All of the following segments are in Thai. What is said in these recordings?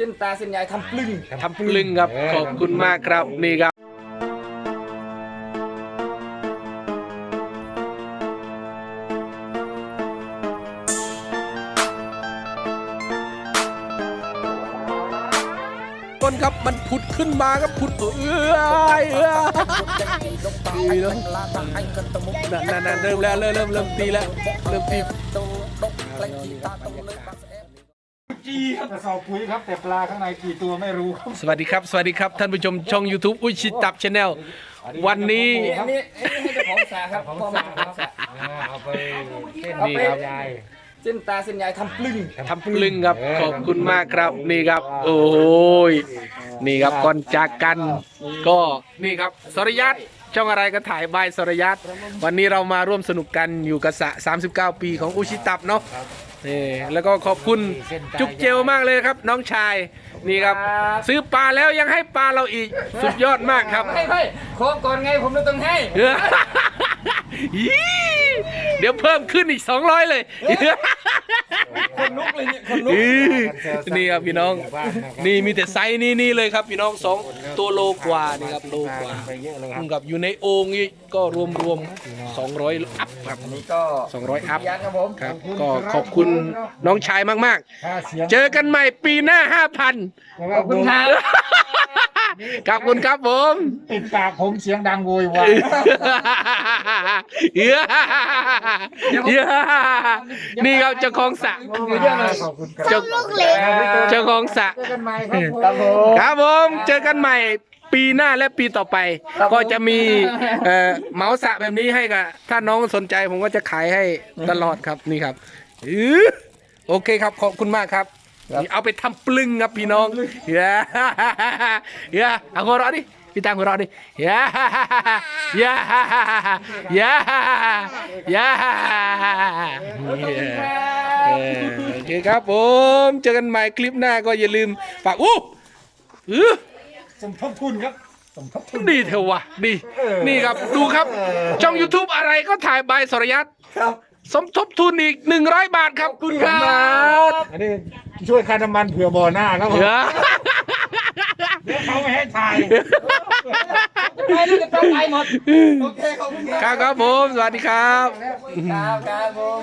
เส้นตาเส้นใหญ่ทำปลึงทำปลึงครับ ขอบคุณมากครับนี่ครับ ต้นครับมันผุดขึ้นมาครับผุดเอื้อยเอื้อยดีแล้วนั่นนั่นนั่นเริ่มแล้วเริ่มเริ่มเริ่มตีแล้วเริ่มตี จีครับกระสอบปุ๋ยครับแต่ปลาข้างในกี่ตัวไม่รู้ครับสวัสดีครับ สวัสดีครับ ท่านผู้ชมช่อง YouTube อุ้ยชิตับชาแนลวันนี้นี่อันนี้อันนี้ให้เจ้าของสาครับพ่อแม่เจ้าของสาเอาไปเส้นนี่ครับ ยายเส้นตาเส้นใหญ่ทำปลึงทำปลึงครับ ขอบคุณมากครับนี่ครับ โอ้ยนี่ครับก่อนจากกัน ก็นี่ครับสรยัตช่องอะไรก็ถ่ายบายสรยัตวันนี้เรามาร่วมสนุกกันอยู่กับสระ39 ปีของอุชิตับเนาะ นี่แล้วก็ขอบคุณจุกเจลมากเลยครับ น้องชายนี่ครับ ซื้อปลาแล้วยังให้ปลาเราอีกสุดยอดมากครับให้ให้ขอก่อนไงผมเลยต้องให้เออยี่เดี๋ยวเพิ่มขึ้นอีก 200 เลยคนลุกเลยเนี่ยคนลุก นี่ครับพี่น้อง นี่มีแต่ไซส์นี่นี่เลยครับพี่น้องสองตัวโลกว่านี่ครับโลกว่าไปเยอะเลยครับกับอยู่ในโอ่งนี่ก็รวมรวมๆ200อัพครับนี่ก็200อัพยันครับผมครับก็ขอบคุณน้องชายมากค่าเสียงๆเจอกันใหม่ปีหน้า5,000ขอบคุณครับ ขอบคุณครับผมปิดปากผมเสียงดังโวยวายเยอะเยอะนี่ครับเจ้าของสระขอบคุณครับเจ้าเจ้าของสระเจอกันใหม่ครับผมครับผมครับผมเจอกันใหม่ปีหน้าและปีต่อไป ก็จะมีเอ่อเหมาสระแบบนี้ให้กับถ้าน้องสนใจผมก็จะขายให้ตลอดครับนี่ครับอื้อโอเคครับขอบคุณมากครับ นี่เอาไปทำปลึงครับพี่น้องเย้เย้เอาหัวเราะดิพี่ตังหัวเราะดิเย้เย้เย้เย้เออโอเคครับผมเจอกันใหม่คลิปหน้าก็อย่าลืมฝากอู้อื้อสมทบทุนครับสมทบทุนดีเถอะวะดี นี่ครับดูครับช่อง YouTube อะไรก็ถ่ายใบายสรยัตครับ สมทบทุนอีก100บาทครับคุณครับอันนี้ช่วยค่าน้ำมันเผื่อบ่อหน้าครับผมเดี๋ยวเดี๋ยวเขาไม่ให้ถ่ายไปนี่จะต้องไปหมด โอเคขอบคุณคครับรับครับผม สวัสดีครับครับครับผม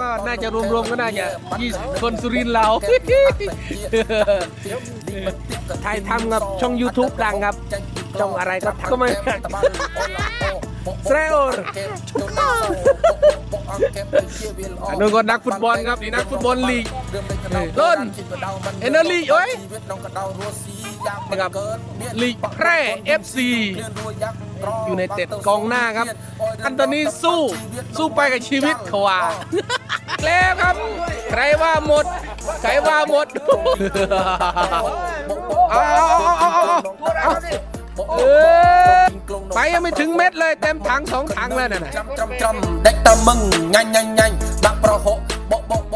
ก็น่าจะรวมๆก็น่าจะ20คนสุรินทร์เรา ถ่ายทำกับช่อง YouTube ดังครับ ช่องอะไรก็ทำก็ไม่ เซรโอร์อันนู้นก็นักฟุตบอลครับนี่นักฟุตบอลลีกต้นเอเนอร์ลีโอ้ยนะครับลีกแพร่ FC อยู่ในเต็ดกองหน้าครับ อันตอนนี้สู้สู้ไปกับชีวิตเขาว่าแล้วครับ ใครว่าหมด ใครว่าหมด ไปยังไม่ถึงเม็ดเลยเต็มถังสองถังเลยนะจำจำจำเด็กตะมึงง่ายง่าง่าบักประหกบโบโบ